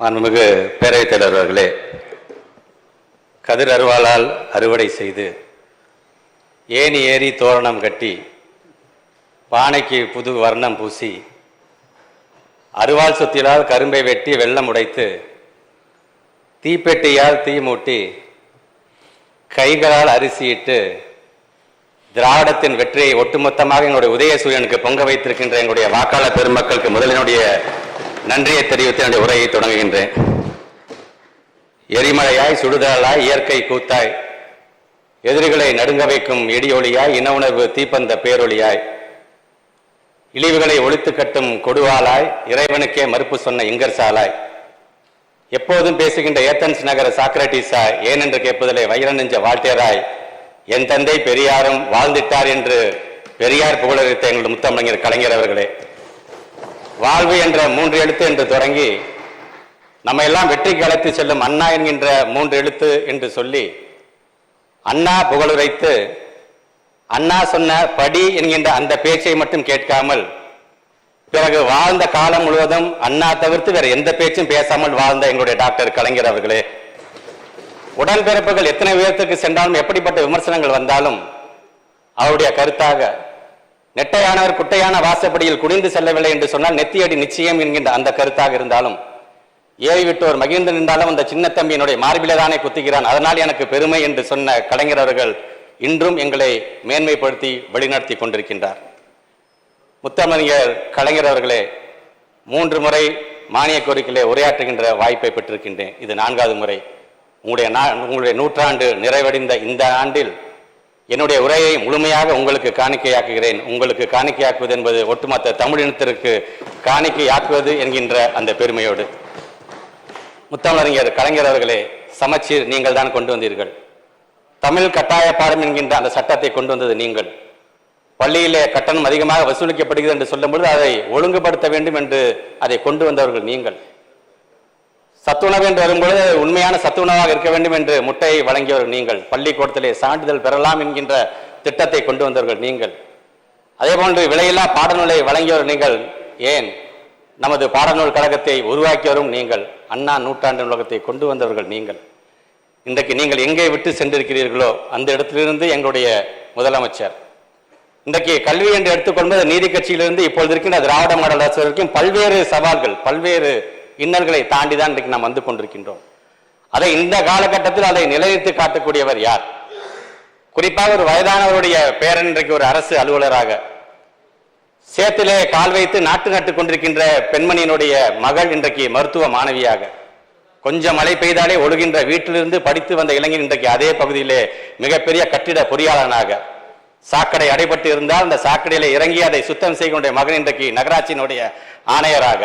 மாண்புமிகு பேரவைத் தலைவர் அவர்களே கதிர் அருவாளால் அறுவடை செய்து ஏணி ஏறி தோரணம் கட்டி பானைக்கு புது வர்ணம் பூசி அருவாள் சுத்திலால் கரும்பை வெட்டி வெள்ளம் உடைத்து தீப்பெட்டியால் தீ மூட்டி கைகளால் அரிசியிட்டு திராவிடத்தின் வெற்றியை ஒட்டுமொத்தமாக எங்களுடைய உதயசூரியனுக்கு பொங்க வைத்திருக்கின்ற எங்களுடைய வாக்காளர் பெருமக்களுக்கு முதலினுடைய நன்றியை தெரிவித்து என்னுடைய உரையை தொடங்குகின்றேன். எரிமலையாய் சுடுதலாய் இயற்கை கூத்தாய் எதிரிகளை நடுங்க வைக்கும் இடியொலியாய் இன உணர்வு தீப்பந்த பேரொளியாய் இழிவுகளை ஒழித்து கட்டும் கொடுவாளாய் இறைவனுக்கே மறுப்பு சொன்ன இங்கர்சாலாய் எப்போதும் பேசுகின்ற ஏத்தன்ஸ் நகர சாக்ரட்டிஸாய் ஏனென்று கேட்பதிலே வைர நெஞ்ச வால்டேராய் என் தந்தை பெரியாரும் வாழ்ந்திட்டார் என்று பெரியார் புகழறித்த எங்கள் முத்தமிழர் கலைஞர் அவர்களே. வாழ்வு என்ற மூன்று எழுத்து என்று தொடங்கி நம்ம எல்லாம் வெற்றிக்கு அழைத்து செல்லும் அண்ணா என்கின்ற மூன்று எழுத்து என்று சொல்லி அண்ணா புகழுரைத்து அண்ணா சொன்ன படி என்கின்ற அந்த பேச்சை மட்டும் கேட்காமல் பிறகு வாழ்ந்த காலம் முழுவதும் அண்ணா தவிர்த்து வேற எந்த பேச்சும் பேசாமல் வாழ்ந்த எங்களுடைய டாக்டர் கலைஞர் அவர்களே. உடன்பிறப்புகள் எத்தனை உயரத்துக்கு சென்றாலும் எப்படிப்பட்ட விமர்சனங்கள் வந்தாலும் அவருடைய கருத்தாக நெட்டையானவர் குட்டையான வாசப்படியில் குனிந்து செல்லவில்லை என்று சொன்னால் நெத்தியடி நிச்சயம் என்கின்ற அந்த கருத்தாக இருந்தாலும் ஏவி விட்டோர் மகிழ்ந்து நின்றாலும் அந்த சின்ன தம்பியினுடைய என்னுடைய மார்பிலே தானே குத்துகிறான் அதனால் எனக்கு பெருமை என்று சொன்ன கலைஞர் அவர்கள் இன்றும் எங்களை மேன்மைப்படுத்தி வழிநடத்தி கொண்டிருக்கின்றார். முத்தமிழர் கலைஞர் அவர்களே மூன்று முறை மானிய கோரிக்கையிலே உரையாற்றுகின்ற வாய்ப்பை பெற்றிருக்கின்றேன். இது நான்காவது முறை. உங்களுடைய நா- உங்களுடைய நூற்றாண்டு நிறைவடைந்த இந்த ஆண்டில் என்னுடைய உரையை முழுமையாக உங்களுக்கு காணிக்கையாக்குகிறேன். உங்களுக்கு காணிக்கையாக்குவது என்பது ஒட்டுமொத்த தமிழினத்திற்கு காணிக்கையாக்குவது என்கின்ற அந்த பெருமையோடு. முத்தமிழறிஞர் கலைஞர் அவர்களே சமச்சீர் நீங்கள் தான் கொண்டு வந்தீர்கள். தமிழ் கட்டாய பாடம் என்கின்ற அந்த சட்டத்தை கொண்டு வந்தது நீங்கள். பள்ளியிலே கட்டணம் அதிகமாக வசூலிக்கப்படுகிறது என்று சொல்லும்பொழுது அதை ஒழுங்குபடுத்த வேண்டும் என்று அதை கொண்டு வந்தவர்கள் நீங்கள். சத்துணவு என்று வரும்பொழுது உண்மையான சத்துணவாக இருக்க வேண்டும் என்று முட்டையை வழங்கியவர்கள் நீங்கள். பள்ளிக்கூடத்திலே சான்றிதழ் பெறலாம் என்கின்ற திட்டத்தை கொண்டு வந்தவர்கள் நீங்கள். அதே போன்று விலையில்லா பாடநூலை வழங்கியவர் நீங்கள். ஏன்? நமது பாடநூல் கழகத்தை உருவாக்கியவரும் நீங்கள். அண்ணா நூற்றாண்டு நூலகத்தை கொண்டு வந்தவர்கள் நீங்கள். இன்றைக்கு நீங்கள் எங்கே விட்டு சென்றிருக்கிறீர்களோ அந்த இடத்திலிருந்து எங்களுடைய முதலமைச்சர். இன்றைக்கு கல்வி என்று எடுத்துக்கொள்வது நீதி கட்சியிலிருந்து இப்பொழுது இருக்கின்ற திராவிட மாடல் அரசு வரைக்கும் பல்வேறு சவால்கள் பல்வேறு இன்னல்களை தாண்டி தான் இன்றைக்கு நாம் வந்து கொண்டிருக்கின்றோம். அதை இந்த காலகட்டத்தில் அதை நிலைநிறுத்தி காட்டக்கூடியவர் யார்? குறிப்பாக ஒரு வயதானவருடைய பேரன் இன்றைக்கு ஒரு அரசு அலுவலராக சேத்திலே கால் வைத்து நாட்டு நட்டு கொண்டிருக்கின்ற பெண்மணியினுடைய மகள் இன்றைக்கு மருத்துவ மாணவியாக கொஞ்சம் மழை பெய்தாலே ஒழுகின்ற வீட்டிலிருந்து படித்து வந்த இளைஞன் இன்றைக்கு அதே பகுதியிலே மிகப்பெரிய கட்டிட பொறியாளனாக சாக்கடை அடைபட்டு இருந்தால் அந்த சாக்கடையில இறங்கி அதை சுத்தம் செய்கின்ற மகன் இன்றைக்கு நகராட்சியினுடைய ஆணையராக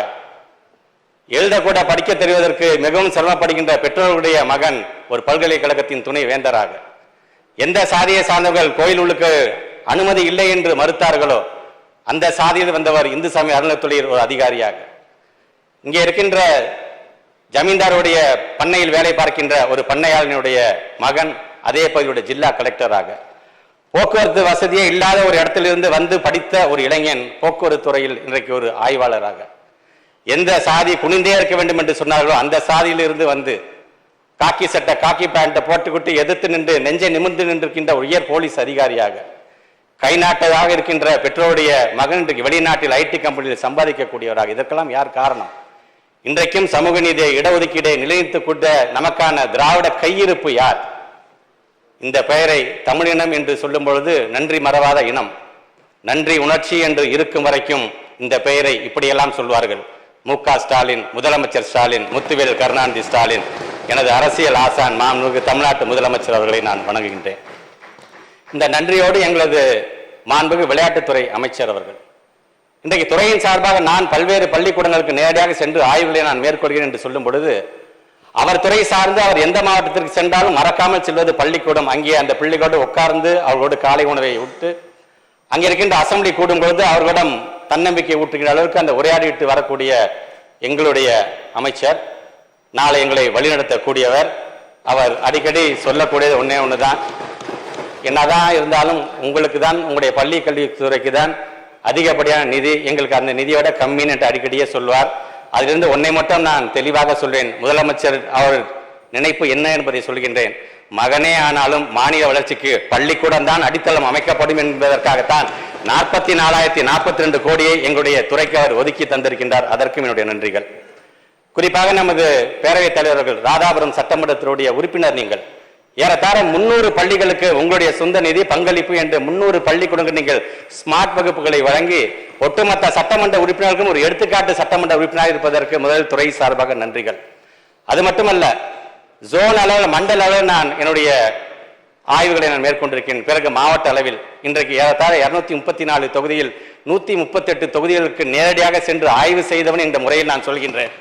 எழுதக்கூட படிக்க தெரிவதற்கு மிகவும் சிரமப்படுகின்ற பெற்றோர்களுடைய மகன் ஒரு பல்கலைக்கழகத்தின் துணை வேந்தராக. எந்த சாதியை சார்ந்தவர்கள் கோயில் உள்ளுக்கு அனுமதி இல்லை என்று மறுத்தார்களோ அந்த சாதியில் வந்தவர் இந்து சமய அறநிலையத்துறையில் ஒரு அதிகாரியாக. இங்கே இருக்கின்ற ஜமீன்தாருடைய பண்ணையில் வேலை பார்க்கின்ற ஒரு பண்ணையாளனுடைய மகன் அதே பகுதியுடைய ஜில்லா கலெக்டராக. போக்குவரத்து வசதியே இல்லாத ஒரு இடத்திலிருந்து வந்து படித்த ஒரு இளைஞன் போக்குவரத்து துறையில் இன்றைக்கு ஒரு ஆய்வாளராக. எந்த சாதி குனிந்தே இருக்க வேண்டும் என்று சொன்னார்களோ அந்த சாதியிலிருந்து வந்து காக்கி சட்டை காக்கி பேண்ட்டை போட்டுக்கிட்டு எதிர்த்து நின்று நெஞ்சை நிமிர்ந்து நின்றிருக்கின்ற உயர் போலீஸ் அதிகாரியாக கை நாட்டதாக இருக்கின்ற பெற்றோருடைய மகன் இன்றைக்கு வெளிநாட்டில் ஐடி கம்பெனியில் சம்பாதிக்கக்கூடியவராக. இதற்கெல்லாம் யார் காரணம்? இன்றைக்கும் சமூக நீதியை இடஒதுக்கீடை நிலைநிறுத்திக் கொண்ட நமக்கான திராவிட கையிருப்பு யார்? இந்த பெயரை தமிழினம் என்று சொல்லும் பொழுது நன்றி மறவாத இனம். நன்றி உணர்ச்சி என்று இருக்கும் வரைக்கும் இந்த பெயரை இப்படியெல்லாம் சொல்வார்கள். மு ஸ்டாலின் முதலமைச்சர் ஸ்டாலின் முத்துவேல் கருணாநிதி ஸ்டாலின் எனது அரசியல் ஆசான் மாமனுக்கு தமிழ்நாட்டு முதலமைச்சர் அவர்களை நான் வணங்குகின்றேன். இந்த நன்றியோடு எங்களது மாண்புக்கு விளையாட்டுத்துறை அமைச்சர் அவர்கள் இன்றைக்கு துறையின் சார்பாக நான் பல்வேறு பள்ளிக்கூடங்களுக்கு நேரடியாக சென்று ஆய்வுகளை நான் மேற்கொள்கிறேன் என்று சொல்லும் பொழுது அவர் துறை சார்ந்து அவர் எந்த மாவட்டத்திற்கு சென்றாலும் மறக்காமல் செல்வது பள்ளிக்கூடம். அங்கே அந்த பள்ளிக்கூட உட்கார்ந்து அவர்களோடு காலை உணவை விட்டு அங்கே இருக்கின்ற அசம்பிளி கூடும் பொழுது அவர்களிடம் தன்னம்பிக்கை ஊற்றுகிற அளவுக்கு அந்த உரையாடிட்டு வரக்கூடிய எங்களுடைய அமைச்சர் நாளை எங்களை வழிநடத்தக்கூடியவர். அவர் அடிக்கடி சொல்லக்கூடியது ஒன்றே ஒன்று தான் என்னதான் இருந்தாலும் உங்களுக்கு தான் உங்களுடைய பள்ளி கல்வித்துறைக்கு தான் அதிகப்படியான நிதி எங்களுக்கு அந்த நிதியோட கம்மின்னு அடிக்கடியே சொல்வார் அதிலிருந்து ஒன்றை மட்டும் நான் தெளிவாக சொல்வேன். முதலமைச்சர் அவர் நினைப்பு என்ன என்பதை சொல்கின்றேன். மகனே ஆனாலும் மாநில வளர்ச்சிக்கு பள்ளிக்கூடம் தான் அடித்தளம் அமைக்கப்படும் என்பதற்காகத்தான் நாற்பத்தி நாலாயிரத்தி நாற்பத்தி ரெண்டு கோடியை எங்களுடைய துறைக்கு அவர் ஒதுக்கி தந்திருக்கின்றார். அதற்கும் என்னுடைய நன்றிகள். குறிப்பாக நமது பேரவைத் தலைவர்கள் ராதாபுரம் சட்டமன்றத்தினுடைய உறுப்பினர் நீங்கள். ஏறத்தாழ முன்னூறு பள்ளிகளுக்கு உங்களுடைய சொந்த நிதி பங்களிப்பு என்று முன்னூறு பள்ளிக்கூடங்கள் நீங்கள் ஸ்மார்ட் வகுப்புகளை வழங்கி ஒட்டுமொத்த சட்டமன்ற உறுப்பினர்களுக்கும் ஒரு எடுத்துக்காட்டு சட்டமன்ற உறுப்பினராக இருப்பதற்கு முதல் துறை சார்பாக நன்றிகள். அது மட்டுமல்ல ஜோன் அளவில் மண்டல அளவில் நான் என்னுடைய ஆய்வுகளை நான் மேற்கொண்டிருக்கேன். பிறகு மாவட்ட அளவில் இன்றைக்கு ஏறத்தாழ இருநூத்தி முப்பத்தி நாலு தொகுதியில் நூத்தி முப்பத்தெட்டு தொகுதிகளுக்கு நேரடியாக சென்று ஆய்வு செய்தவன் இந்த முறையில் நான் சொல்கின்றேன்.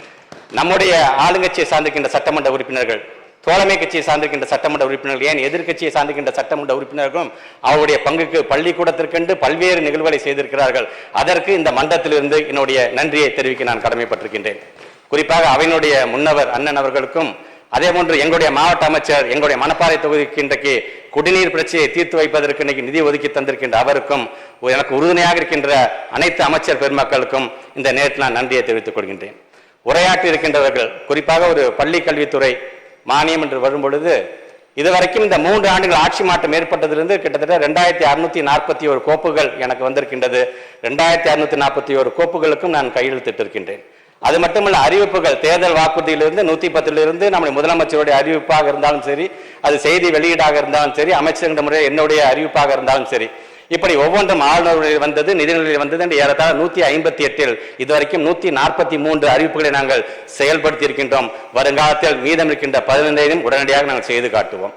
நம்முடைய ஆளுங்கட்சியை சார்ந்திருக்கின்ற சட்டமன்ற உறுப்பினர்கள் தோழமை கட்சியை சார்ந்திருக்கின்ற சட்டமன்ற உறுப்பினர்கள் ஏன் எதிர்க்கட்சியை சார்ந்திருக்கின்ற சட்டமன்ற உறுப்பினர்களும் அவருடைய பங்குக்கு பள்ளிக்கூடத்திற்கென்று பல்வேறு நிகழ்வுகளை செய்திருக்கிறார்கள். அதற்கு இந்த மன்றத்திலிருந்து என்னுடைய நன்றியை தெரிவிக்க நான் கடமைப்பட்டிருக்கின்றேன். குறிப்பாக அவையினுடைய முன்னவர் அண்ணன் அவர்களுக்கும் அதே போன்று எங்களுடைய மாவட்ட அமைச்சர் எங்களுடைய மணப்பாறை தொகுதிக்கு இன்றைக்கு குடிநீர் பிரச்சனையை தீர்த்து வைப்பதற்கு இன்னைக்கு நிதி ஒதுக்கி தந்திருக்கின்ற அவருக்கும் எனக்கு உறுதுணையாக இருக்கின்ற அனைத்து அமைச்சர் பெருமக்களுக்கும் இந்த நேரத்தில் நான் நன்றியை தெரிவித்துக் கொள்கின்றேன். உரையாற்றி இருக்கின்றவர்கள் குறிப்பாக ஒரு பள்ளி கல்வித்துறை மானியம் என்று வரும் பொழுது இதுவரைக்கும் இந்த மூன்று ஆண்டுகள் ஆட்சி மாற்றம் ஏற்பட்டதிலிருந்து கிட்டத்தட்ட ரெண்டாயிரத்தி அறுநூத்தி நாற்பத்தி ஒரு கோப்புகள் எனக்கு வந்திருக்கின்றது. ரெண்டாயிரத்தி அறுநூத்தி நாற்பத்தி ஒரு கோப்புகளுக்கும் நான் கையெழுத்திட்டிருக்கின்றேன். அது மட்டுமல்ல அறிவிப்புகள் தேர்தல் வாக்குறுதியிலிருந்து நூத்தி பத்திலிருந்து நம்முடைய முதலமைச்சருடைய அறிவிப்பாக இருந்தாலும் சரி அது செய்தி வெளியீடாக இருந்தாலும் சரி அமைச்சர்கிட்ட முறை என்னுடைய அறிவிப்பாக இருந்தாலும் சரி. இப்படி ஒவ்வொன்றும் ஆளுநர் வந்தது நிதிநிலையில் வந்தது என்று ஏறத்தாழ நூத்தி ஐம்பத்தி எட்டில் இதுவரைக்கும் நூத்தி நாற்பத்தி மூன்று அறிவிப்புகளை நாங்கள் செயல்படுத்தி இருக்கின்றோம் வருங்காலத்தில் மீதம் இருக்கின்ற பதினைந்தையும் உடனடியாக நாங்கள் செய்து காட்டுவோம்.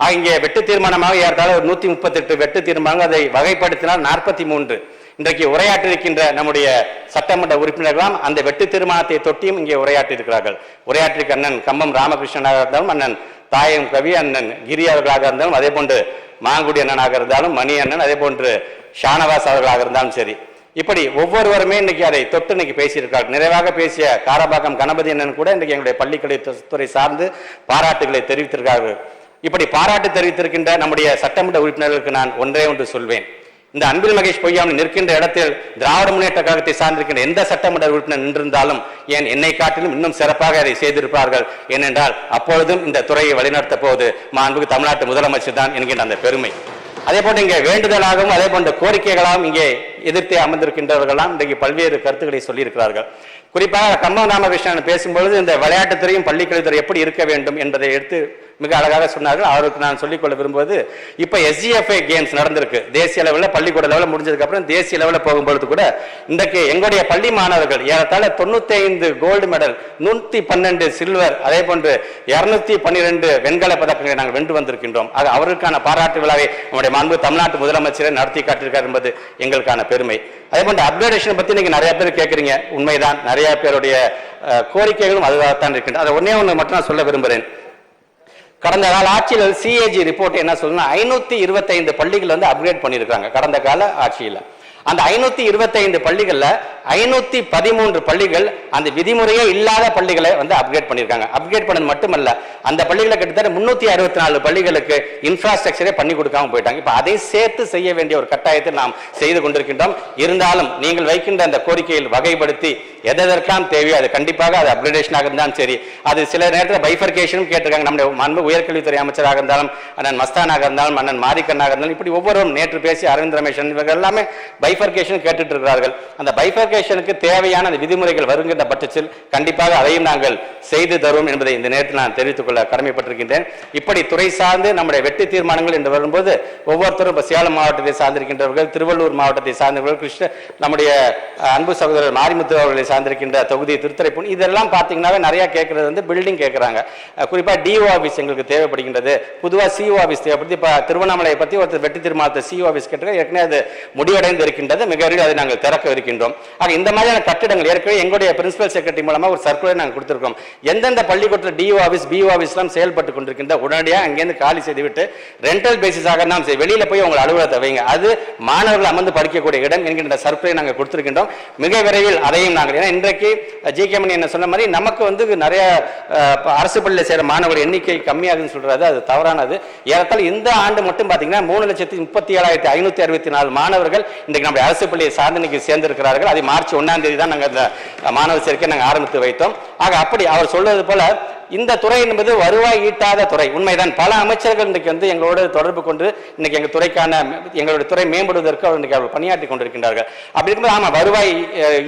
இங்கே வெட்டு தீர்மானமாக ஏறத்தாழ ஒரு நூத்தி முப்பத்தி எட்டு வெட்டு தீர்மானங்கள் அதை வகைப்படுத்தினால் நாற்பத்தி மூன்று இன்றைக்கு உரையாற்றிருக்கின்ற நம்முடைய சட்டமன்ற உறுப்பினர்களாம் அந்த வெட்டு திருமணத்தை தொட்டியும் இங்கே உரையாற்றியிருக்கிறார்கள். உரையாற்றிருக்க அண்ணன் கம்பம் ராமகிருஷ்ணனாக இருந்தாலும் அண்ணன் தாயம் கவி அண்ணன் கிரி அவர்களாக இருந்தாலும் அதே போன்று மாங்குடி அண்ணனாக இருந்தாலும் மணி அண்ணன் அதே போன்று ஷானவாஸ் அவர்களாக இருந்தாலும் சரி. இப்படி ஒவ்வொருவருமே இன்னைக்கு அதை தொட்டு இன்னைக்கு பேசியிருக்கார்கள் நிறைவாக பேசிய காரபாக்கம் கணபதி அண்ணன் கூட இன்றைக்கு எங்களுடைய பள்ளிக்கல்வித்துறை சார்ந்து பாராட்டுகளை தெரிவித்திருக்கிறார்கள். இப்படி பாராட்டு தெரிவித்திருக்கின்ற நம்முடைய சட்டமன்ற உறுப்பினர்களுக்கு நான் ஒன்றே ஒன்று சொல்வேன். இந்த அன்பில் மகேஷ் பொய்யாமல் நிற்கின்ற இடத்தில் திராவிட முன்னேற்ற கழகத்தை சார்ந்திருக்கின்ற எந்த சட்டமன்ற உறுப்பினர் நின்றிருந்தாலும் ஏன் என்னை காட்டிலும் இன்னும் சிறப்பாக அதை செய்திருப்பார்கள்? ஏனென்றால் அப்பொழுதும் இந்த துறையை வழிநடத்த போவது மாண்புக்கு தமிழ்நாட்டு முதலமைச்சர் தான் என்கின்ற அந்த பெருமை. அதே போன்று இங்கே வேண்டுதலாகவும் அதே போன்ற கோரிக்கைகளாகவும் இங்கே எதிர்த்தே அமர்ந்திருக்கின்றவர்களாம் இன்றைக்கு பல்வேறு கருத்துக்களை சொல்லியிருக்கிறார்கள். குறிப்பாக கம்பம் ராமகிருஷ்ணன் பேசும்பொழுது இந்த விளையாட்டுத்துறையும் பள்ளிக்கல்வித்துறை எப்படி இருக்க வேண்டும் என்பதை எடுத்து மிக அழகாக சொன்னார்கள். அவருக்கு நான் சொல்லிக்கொள்ள விரும்புவது இப்போ எஸ்ஜிஎஃப்ஐ கேம்ஸ் நடந்திருக்கு. தேசிய அளவில் பள்ளிக்கூட லெவலில் முடிஞ்சதுக்கப்புறம் தேசிய லெவலில் போகும்பொழுது கூட இன்றைக்கு எங்களுடைய பள்ளி மாணவர்கள் ஏறத்தாழ தொண்ணூத்தைந்து கோல்டு மெடல் நூற்றி பன்னெண்டு சில்வர் அதே போன்று இரநூத்தி பன்னிரெண்டு வெண்கல பதக்கங்களை நாங்கள் வென்று வந்திருக்கின்றோம். ஆக அவருக்கான பாராட்டு விழாவை நம்முடைய மாண்பு தமிழ்நாட்டு முதலமைச்சரை நடத்தி காட்டியிருக்கார் என்பது எங்களுக்கான பெருமை. அதே போன்று அப்கிரேடேஷன் பற்றி நீங்கள் நிறைய பேர் கேட்குறீங்க. உண்மைதான் நிறைய பேருடைய கோரிக்கைகளும் அதுவாகத்தான் இருக்கின்றன. அதை ஒன்னே ஒன்று மட்டும் நான் சொல்ல விரும்புகிறேன் கடந்த கால ஆட்சியில் சிஏஜி ரிப்போர்ட் என்ன சொல்லுன்னா ஐநூத்தி இருபத்தைந்து பள்ளிகள் வந்து அப்கிரேட் பண்ணியிருக்காங்க. கடந்த கால ஆட்சியில். அந்த ஐநூத்தி இருபத்தைந்து பள்ளிகள்ல ஐநூத்தி பதிமூன்று பள்ளிகள் அந்த விதிமுறையே இல்லாத பள்ளிகளை வந்து அப்கிரேட் பண்ணியிருக்காங்க. அப்கிரேட் பண்ணது மட்டுமல்ல அந்த பள்ளிகளை கிட்டத்தட்ட முன்னூத்தி அறுபத்தி நாலு பள்ளிகளுக்கு இன்ஃப்ராஸ்ட்ரக்சரே பண்ணி கொடுக்காம போயிட்டாங்க. இப்ப அதை சேர்த்து செய்ய வேண்டிய ஒரு கட்டாயத்தை நாம் செய்து கொண்டிருக்கின்றோம். இருந்தாலும் நீங்கள் வைக்கின்ற அந்த கோரிக்கையில் வகைப்படுத்தி எதற்கெல்லாம் தேவையோ அது கண்டிப்பாக அது அப்கிரேடேஷனாக இருந்தாலும் சரி அது சில நேரத்தில் பைஃபர்கேஷனும் கேட்டிருக்காங்க. நம்முடைய அன்பு உயர்கல்வித்துறை அமைச்சராக இருந்தாலும் அண்ணன் மஸ்தானாக இருந்தாலும் அண்ணன் மாரிக்கண்ணாக இருந்தாலும் இப்படி ஒவ்வொருவரும் நேற்று பேசி அரவிந்த் ரமேஷன் இவர்கள் எல்லாமே பை பைஃபர்கேஷன் கேட்டுட்டு இருக்கிறார்கள் அந்த பைஃபர்கேஷனுக்கு தேவையான அந்த விதிமுறைகள் வருகின்ற பட்சத்தில் கண்டிப்பாக அதையும் நாங்கள் செய்து தரும் என்பதை இந்த நேரத்தில் நான் தெரிவித்துக் கொள்ள கடமைப்பட்டிருக்கின்றேன். இப்படி துறை சார்ந்து நம்முடைய வெற்றி தீர்மானங்கள் என்று வரும்போது ஒவ்வொருத்தரும் இப்போ சேலம் மாவட்டத்தை சார்ந்திருக்கின்றவர்கள் திருவள்ளூர் மாவட்டத்தை சார்ந்தவர்கள் கிருஷ்ண நம்முடைய அன்பு சகோதரர் மாரிமுத்து அவர்களை சார்ந்திருக்கின்ற தொகுதி திருத்துறைப்பூன் இதெல்லாம் பார்த்தீங்கன்னா நிறையா கேட்கறது வந்து பில்டிங் கேட்குறாங்க குறிப்பாக டிஓ ஆஃபீஸ் எங்களுக்கு தேவைப்படுகின்றது. பொதுவாக சிஓ ஆஃபீஸ் தேவைப்படுது. இப்போ திருவண்ணாமலையை பற்றி ஒருத்தர் வெற்றி தீர்மானத்தை சிஓ ஆஃபீஸ் கேட்டிருக்க ஏற்கனவே அது முடிவடைந்து இருக்கின்றது இருக்கின்றது. மிக விரைவில் அதை நாங்கள் திறக்க இருக்கின்றோம். ஆக இந்த மாதிரியான கட்டிடங்கள் ஏற்கனவே எங்களுடைய பிரின்சிபல் செக்ரட்டரி மூலமாக ஒரு சர்க்குலர் நாங்கள் கொடுத்துருக்கோம். எந்தெந்த பள்ளிக்கூடத்தில் டிஓ ஆஃபீஸ் பிஓ ஆஃபீஸ்லாம் செயல்பட்டு கொண்டிருக்கின்ற உடனடியாக அங்கேருந்து காலி செய்துவிட்டு ரெண்டல் பேசிஸாக நாம் வெளியில் போய் உங்கள் அலுவலகத்தை வைங்க. அது மாணவர்கள் அமர்ந்து படிக்கக்கூடிய இடம் என்கின்ற சர்க்குலரை நாங்கள் கொடுத்துருக்கின்றோம். மிக விரைவில் அதையும் நாங்கள் ஏன்னா இன்றைக்கு ஜி கே மணி என்ன சொன்ன மாதிரி நமக்கு வந்து நிறைய அரசு பள்ளியில் செய்கிற மாணவர்கள் எண்ணிக்கை கம்மியாகுதுன்னு சொல்கிறது அது தவறானது. ஏறத்தால் இந்த ஆண்டு மட்டும் பார்த்தீங்கன்னா மூணு லட்சத்தி முப்பத்தி ஏழாயிரத்தி ஐநூற்றி அறுபத்தி நாலு மாணவர்கள் இன்றைக்கு நம்ம நம்முடைய அரசு பள்ளியை சார்ந்து இன்னைக்கு சேர்ந்திருக்கிறார்கள். அதை மார்ச் ஒன்னாம் தேதி தான் நாங்கள் இந்த மாணவர் சேர்க்கை நாங்கள் ஆரம்பித்து வைத்தோம். ஆக அப்படி அவர் சொல்வது போல இந்த துறை என்பது வருவாய் ஈட்டாத துறை. உண்மைதான். பல அமைச்சர்கள் இன்றைக்கு வந்து எங்களோடு தொடர்பு கொண்டு இன்னைக்கு எங்கள் துறைக்கான எங்களுடைய துறை மேம்படுவதற்கு அவர் இன்னைக்கு அவர் பணியாற்றி கொண்டிருக்கின்றார்கள். அப்படி இருக்கும்போது ஆமாம் வருவாய்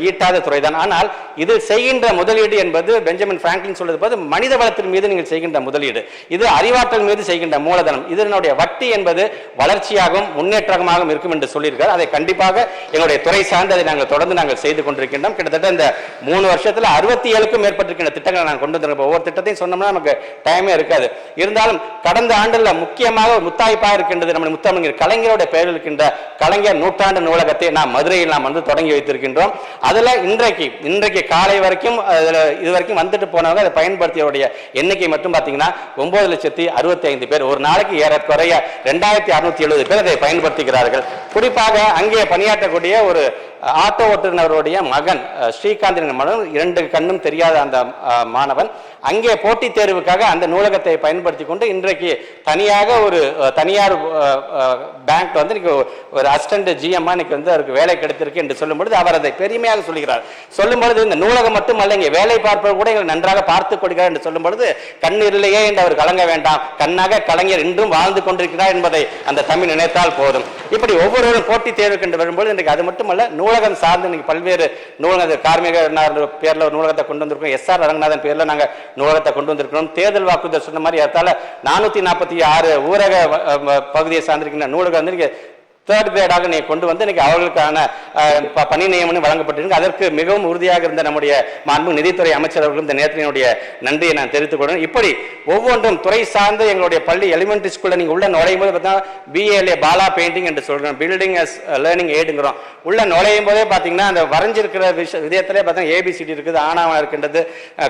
ஈட்டாத துறை தான். ஆனால் இது செய்கின்ற முதலீடு என்பது பெஞ்சமின் பிராங்க்லின் சொல்வது போது மனித வளத்தின் மீது நீங்கள் செய்கின்ற முதலீடு. இது அறிவாற்றல் மீது செய்கின்ற மூலதனம். இதனுடைய வட்டி என்பது வளர்ச்சியாகவும் முன்னேற்றமாகவும் இருக்கும் என்று சொல்லியிருக்கார் அதை கண்டிப்பாக எங்களுடைய துறை சார்ந்து அதை நாங்கள் தொடர்ந்து நாங்கள் செய்து கொண்டிருக்கின்றோம். கிட்டத்தட்ட இந்த மூணு வருஷத்தில் அறுபத்தி ஏழுக்கும் மேற்பட்டிருக்கின்ற திட்டங்களை நாங்கள் கொண்டு வந்திருக்கோம் ஒவ்வொரு திட்டத்தையும் சொன்னோம்னா நமக்கு டைமே இருக்காது. இருந்தாலும் கடந்த ஆண்டுல முக்கியமாக ஒரு முத்தாய்ப்பாக இருக்கின்றது நம்முடைய முத்தமிழர் கலைஞருடைய பெயர் இருக்கின்ற கலைஞர் நூற்றாண்டு நூலகத்தை நாம் மதுரையில் நாம் வந்து தொடங்கி வைத்திருக்கின்றோம். அதுல இன்றைக்கு இன்றைக்கு காலை வரைக்கும் அதுல இது வரைக்கும் வந்துட்டு போனவங்க அதை பயன்படுத்தியவருடைய எண்ணிக்கை மட்டும் பாத்தீங்கன்னா ஒன்பது லட்சத்தி அறுபத்தி ஐந்து பேர். ஒரு நாளைக்கு ஏறக்குறைய ரெண்டாயிரத்தி அறுநூத்தி எழுபது பேர் அதை பயன்படுத்துகிறார்கள். குறிப்பாக அங்கே பணியாற்றக்கூடிய ஒரு ஆட்டோ ஓட்டுநருடைய மகன் அஹ், ஸ்ரீகாந்த் மகன் இரண்டு கண்ணும் தெரியாத அந்த மாணவன். அங்கே போட்டித் தேர்வுக்காக அந்த நூலகத்தை பயன்படுத்தி கொண்டு இன்றைக்கு தனியாக ஒரு தனியார் பேங்க் வந்து இன்னைக்கு ஒரு அசிஸ்டன்ட் ஜிஎம்மா இன்னைக்கு வந்து அவருக்கு வேலை கிடைத்திருக்கு என்று சொல்லும் பொழுது அவர் அதை பெருமையாக சொல்கிறார். சொல்லும் பொழுது இந்த நூலகம் மட்டுமல்ல இங்கே வேலை பார்ப்பவர் கூட எங்களை நன்றாக பார்த்து கொடுக்கிறார் என்று சொல்லும் பொழுது கண்ணீரிலேயே என்று அவர் கலங்க வேண்டாம். கண்ணாக கலைஞர் இன்றும் வாழ்ந்து கொண்டிருக்கிறார் என்பதை அந்த தமிழ் நினைத்தால் போதும். இப்படி ஒவ்வொருவரும் போட்டித் தேர்வுக்கு என்று வரும்போது இன்றைக்கு அது மட்டுமல்ல நூலகம் சார்ந்து இன்னைக்கு பல்வேறு நூலகம் கார்மிக பேரில் நூலகத்தை கொண்டு வந்திருக்கோம். எஸ் ஆர் ரங்கநாதன் பேரில் நாங்கள் நூலகத்தை கொண்டு வந்திருக்கிறோம். தேர்தல் வாக்குறுதி சொன்ன மாதிரி ஏற்றால நானூற்றி நாற்பத்தி ஆறு ஊரக பகுதியை சார்ந்திருக்கின்ற நூலகம் வந்து தேர்ட் கிரேடாக நீ கொண்டு வந்து இன்னைக்கு அவர்களுக்கான ப- பணி நியமனம் வழங்கப்பட்டிருக்கு. அதற்கு மிகவும் உறுதியாக இருந்த நம்முடைய மாண்பு நிதித்துறை அமைச்சர் அவர்களும் இந்த நேரத்தினுடைய நன்றியை நான் தெரிவித்துக் கொள்கிறேன். இப்படி ஒவ்வொன்றும் துறை சார்ந்து எங்களுடைய பள்ளி எலிமெண்ட்ரி ஸ்கூலில் நீங்கள் உள்ள நுழையும் போது பார்த்தீங்கன்னா பிஏலே பாலா பெயிண்டிங் என்று சொல்கிறோம் பில்டிங் அஸ் லேர்னிங் எய்டுங்கிறோம் உள்ள நுழையும் போதே பார்த்தீங்கன்னா அந்த வரைஞ்சிருக்கிற விஷ விதயத்திலே பார்த்தீங்கன்னா ஏபிசிடி இருக்குது ஆணவம் இருக்கின்றது